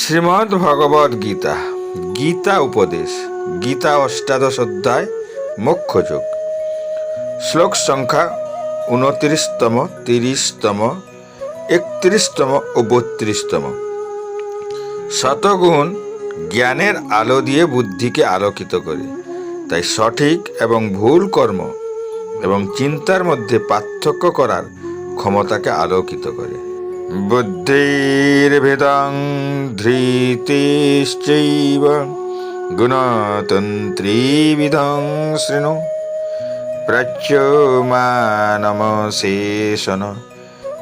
শ্রীমদ্ ভগবদ গীতা গীতা উপদেশ, গীতা অষ্টাদশ অধ্যায়, মোক্ষযোগ। শ্লোক সংখ্যা উনত্রিশতম তিরিশতম, একত্রিশতম ও বত্রিশতম। শতগুণ জ্ঞানের আলো দিয়ে বুদ্ধিকে আলোকিত করে। তাই সঠিক এবং ভুল কর্ম এবং চিন্তার মধ্যে পার্থক্য করার ক্ষমতাকে আলোকিত করে। বুদ্ধির্ভেদং ধৃতিশ্চৈব গুণতন্ত্রীবিধং শৃণু প্রচ্যমানমশেষণ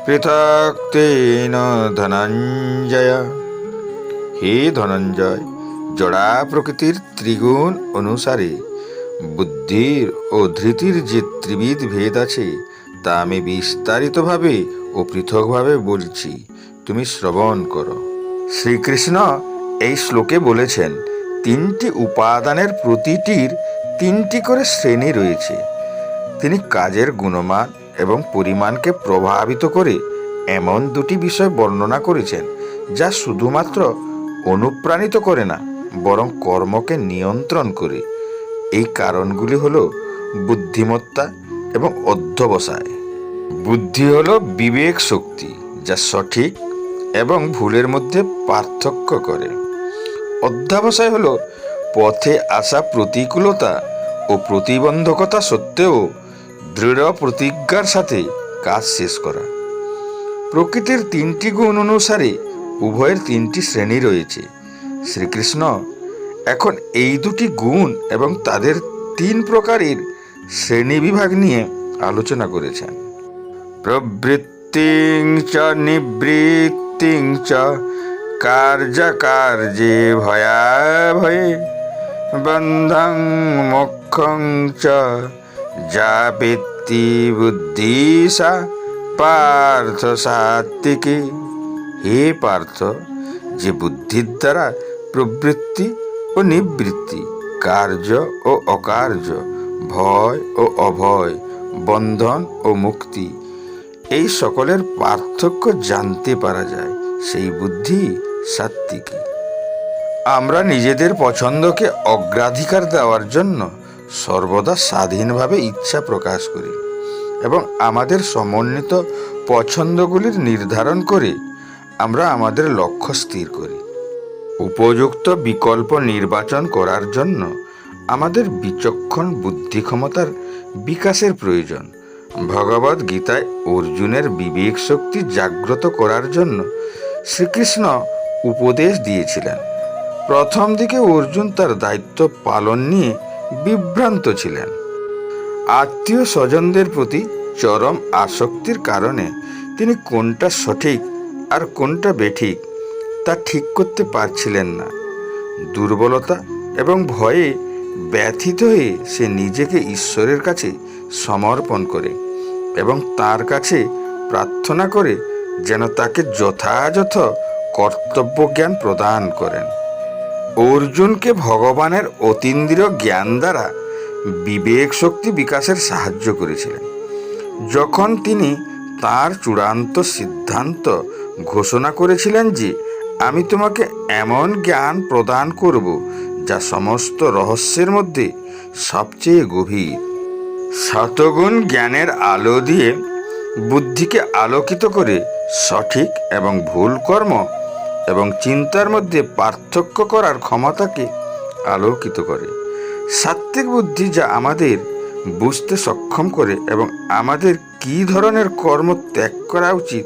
পৃথক তেন ধনঞ্জয় হে ধনঞ্জয় জড়া প্রকৃতির ত্রিগুণ অনুসারে বুদ্ধির ও ধৃতির যে ত্রিবিধ ভেদ আছে তা আমি বিস্তারিতভাবে ও পৃথকভাবে বলছি, তুমি শ্রবণ করো। শ্রীকৃষ্ণ এই শ্লোকে বলেছেন, তিনটি উপাদানের প্রতিটির তিনটি করে শ্রেণি রয়েছে। তিনি কাজের গুণমান এবং পরিমাণকে প্রভাবিত করে এমন দুটি বিষয় বর্ণনা করেছেন, যা শুধুমাত্র অনুপ্রাণিত করে না, বরং কর্মকে নিয়ন্ত্রণ করে। এই কারণগুলি হলো বুদ্ধিমত্তা এবং অধ্যবসায়। বুদ্ধি হলো বিবেক শক্তি, যা সঠিক এবং ভুলের মধ্যে পার্থক্য করে। অধ্যাবসায় হলো পথে আসা প্রতিকূলতা ও প্রতিবন্ধকতা সত্ত্বেও দৃঢ় প্রতিজ্ঞার সাথে কাজ শেষ করা। প্রকৃতির তিনটি গুণ অনুসারে উভয়ের তিনটি শ্রেণি রয়েছে। শ্রীকৃষ্ণ এখন এই দুটি গুণ এবং তাদের তিন প্রকারের শ্রেণি বিভাগ নিয়ে আলোচনা করেছেন। প্রবৃত্তিং চ, নিবৃত্তিং চ, কার্যকার্যে ভয়াভয়ে বন্ধং মোক্ষং চ, যা ব্যক্তি বুদ্ধি সা, পার্থ সাত্বিকী হে পার্থ, যে বুদ্ধির দ্বারা প্রবৃত্তি ও নিবৃত্তি, কার্য ও অকার্য, ভয় ও অভয়, বন্ধন ও মুক্তি এই সকলের পার্থক্য জানতে পারা যায়, সেই বুদ্ধি সাত্বিকী আমরা নিজেদের পছন্দকে অগ্রাধিকার দেওয়ার জন্য সর্বদা স্বাধীনভাবে ইচ্ছা প্রকাশ করি এবং আমাদের সমন্বিত পছন্দগুলির নির্ধারণ করে আমরা আমাদের লক্ষ্য স্থির করি। উপযুক্ত বিকল্প নির্বাচন করার জন্য আমাদের বিচক্ষণ বুদ্ধি ক্ষমতার বিকাশের প্রয়োজন। ভগবদ গীতায় অর্জুনের বিবেক শক্তি জাগ্রত করার জন্য শ্রীকৃষ্ণ উপদেশ দিয়েছিলেন। প্রথম দিকে অর্জুন তার দায়িত্ব পালন নিয়ে বিভ্রান্ত ছিলেন। আত্মীয় স্বজনদের প্রতি চরম আসক্তির কারণে তিনি কোনটা সঠিক আর কোনটা বেঠিক তা ঠিক করতে পারছিলেন না। দুর্বলতা এবং ভয়ে ব্যথিত হয়ে সে নিজেকে ঈশ্বরের কাছে সমর্পণ করে এবং তার কাছে প্রার্থনা করে যেন তাকে যথাযথ কর্তব্য জ্ঞান প্রদান করেন। অর্জুনকে ভগবানের অতীন্দ্রিয় জ্ঞান দ্বারা বিবেক শক্তি বিকাশের সাহায্য করেছিলেন। যখন তিনি তার চূড়ান্ত সিদ্ধান্ত ঘোষণা করেছিলেন যে আমি তোমাকে এমন জ্ঞান প্রদান করব যা সমস্ত রহস্যের মধ্যে সবচেয়ে গভীর। শতগুণ জ্ঞানের আলো দিয়ে বুদ্ধিকে আলোকিত করে সঠিক এবং ভুল কর্ম এবং চিন্তার মধ্যে পার্থক্য করার ক্ষমতাকে আলোকিত করে। সাত্ত্বিক বুদ্ধি যা আমাদের বুঝতে সক্ষম করে এবং আমাদের কী ধরনের কর্ম ত্যাগ করা উচিত,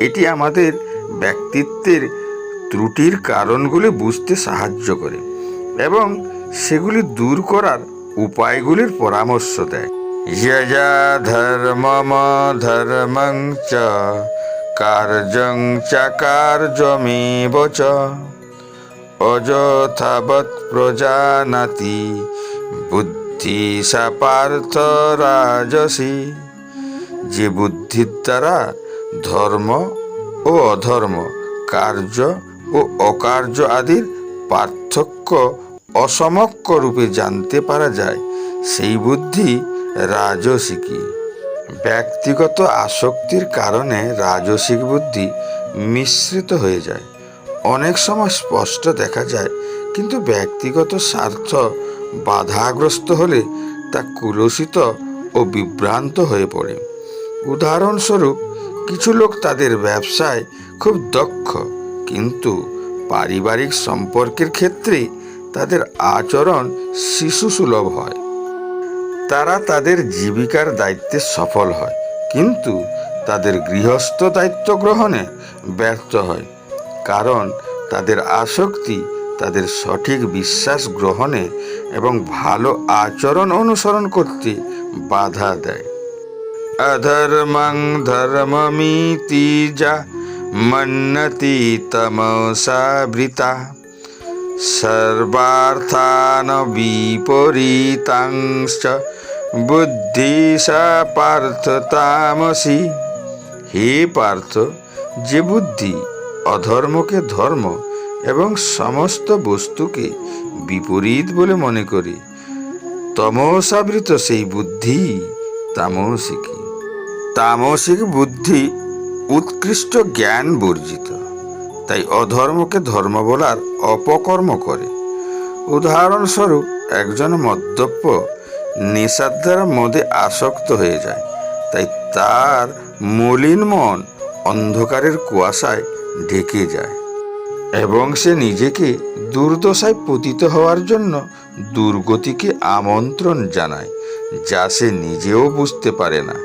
এটি আমাদের ব্যক্তিত্বের ত্রুটির কারণগুলি বুঝতে সাহায্য করে এবং সেগুলি দূর করার উপায়গুলির পরামর্শ দেয়। ধর্মম ধর্মং চ কার্যং চ কার্যমেব চ অযথাবৎ প্রজানাতি বুদ্ধি সা পার্থ রাজসী যে বুদ্ধির দ্বারা ধর্ম ও অধর্ম, কার্য ও অকার্য আদির পার্থক্য অসমক্ষ রূপে জানতে পারা যায়। সেই বুদ্ধি রাজসিকী। ব্যক্তিগত আসক্তির কারণে রাজসিক বুদ্ধি মিশ্রিত হয়ে যায়। অনেক সময় স্পষ্ট দেখা যায়, কিন্তু ব্যক্তিগত স্বার্থ বাধাগ্রস্ত হলে তা কুলসিত ও বিভ্রান্ত হয়ে পড়ে। উদাহরণস্বরূপ, কিছু লোক তাদের ব্যবসায় খুব দক্ষ, কিন্তু পারিবারিক সম্পর্কের ক্ষেত্রে তাদের আচরণ শিশুসুলভ হয়। তারা তাদের জীবিকার দায়িত্বে সফল হয়, কিন্তু তাদের গৃহস্থ দায়িত্ব গ্রহণে ব্যর্থ হয়, কারণ তাদের আসক্তি, তাদের সঠিক বিশ্বাস গ্রহণে এবং ভালো আচরণ অনুসরণ করতে বাধা দেয়। অধর্মং ধর্মমিতি যা মন্নতি তমসাবৃতা সর্বার্থান বিপরীতাংশ বুদ্ধি পার্থ তামসি হে পার্থ, যে বুদ্ধি অধর্মকে ধর্ম এবং সমস্ত বস্তুকে বিপরীত বলে মনে করে, তমসাবৃত সেই বুদ্ধি তামসিকী তামসিক বুদ্ধি উৎকৃষ্ট জ্ঞান বর্জিত। তাই অধর্মকে ধর্ম বলার অপকর্ম করে। উদাহরণস্বরূপ, একজন মদ্যপ নেশার দ্বারা মদে আসক্ত হয়ে যায়, তাই তার মলিন মন অন্ধকারের কুয়াশায় ঢেকে যায় এবং সে নিজেকে দুর্দশায় পতিত হওয়ার জন্য দুর্গতিকে আমন্ত্রণ জানায়, যা সে নিজেও বুঝতে পারে না।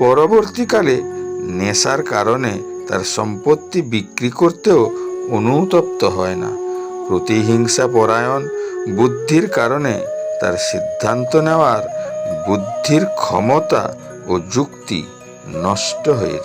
পরবর্তীকালে নেশার কারণে তার সম্পত্তি বিক্রি করতেও অনুতপ্ত হয় না। প্রতিহিংসা পরায়ণ বুদ্ধির কারণে তার সিদ্ধান্ত নেওয়ার বুদ্ধির ক্ষমতা ও যুক্তি নষ্ট হয়ে যায়।